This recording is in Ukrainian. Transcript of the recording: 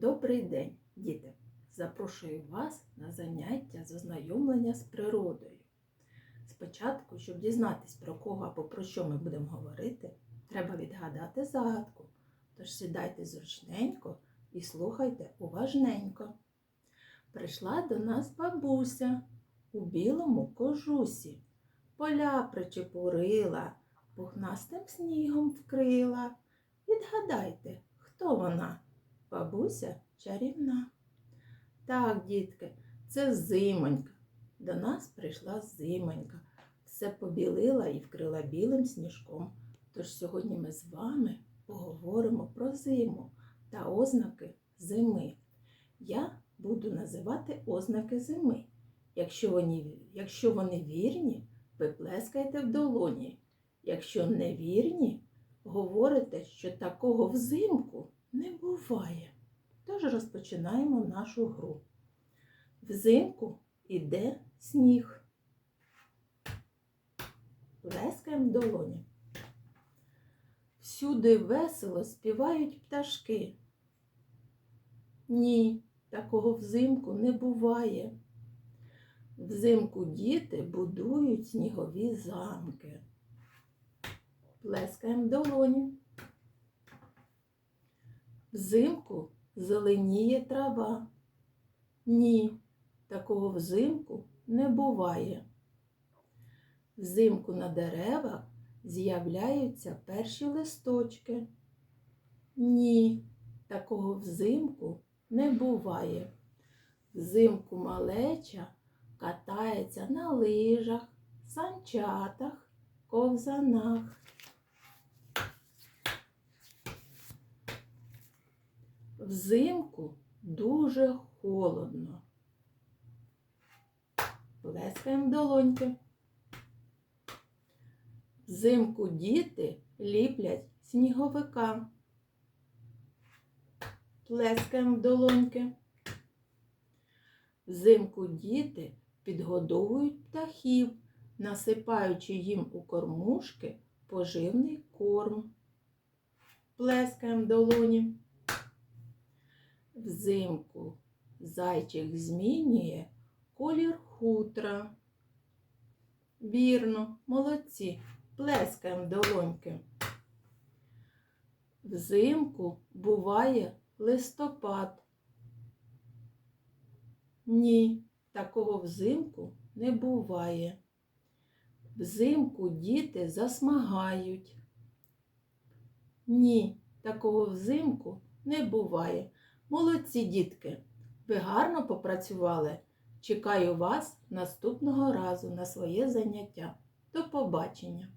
Добрий день, діти! Запрошую вас на заняття з ознайомлення з природою. Спочатку, щоб дізнатись про кого або про що ми будемо говорити, треба відгадати загадку. Тож сідайте зручненько і слухайте уважненько. Прийшла до нас бабуся у білому кожусі, поля причепурила, пухнастим снігом вкрила. Відгадайте? Бабуся чарівна. Так, дітки, це зимонька. До нас прийшла зимонька. Все побілила і вкрила білим сніжком. Тож сьогодні ми з вами поговоримо про зиму та ознаки зими. Я буду називати ознаки зими. Якщо вони, якщо вони вірні, ви плескаєте в долоні. Якщо не вірні, говорите, що такого взимку не буває. Тож розпочинаємо нашу гру. Взимку іде сніг. Плескаємо долоні. Всюди весело співають пташки. Ні, такого взимку не буває. Взимку діти будують снігові замки. Плескаємо долоні. Взимку зеленіє трава. Ні, такого взимку не буває. Взимку на деревах з'являються перші листочки. Ні, такого взимку не буває. Взимку малеча катається на лижах, санчатах, ковзанах. Взимку дуже холодно. Плескаємо долоньки. Взимку діти ліплять сніговика. Плескаємо долоньки. Взимку діти підгодовують птахів, насипаючи їм у кормушки поживний корм. Плескаємо долоні. Взимку зайчик змінює колір хутра. Вірно, молодці, плескаємо долоньки. Взимку буває листопад. Ні, такого взимку не буває. Взимку діти засмагають. Ні, такого взимку не буває. Молодці дітки, ви гарно попрацювали. Чекаю вас наступного разу на своє заняття. До побачення!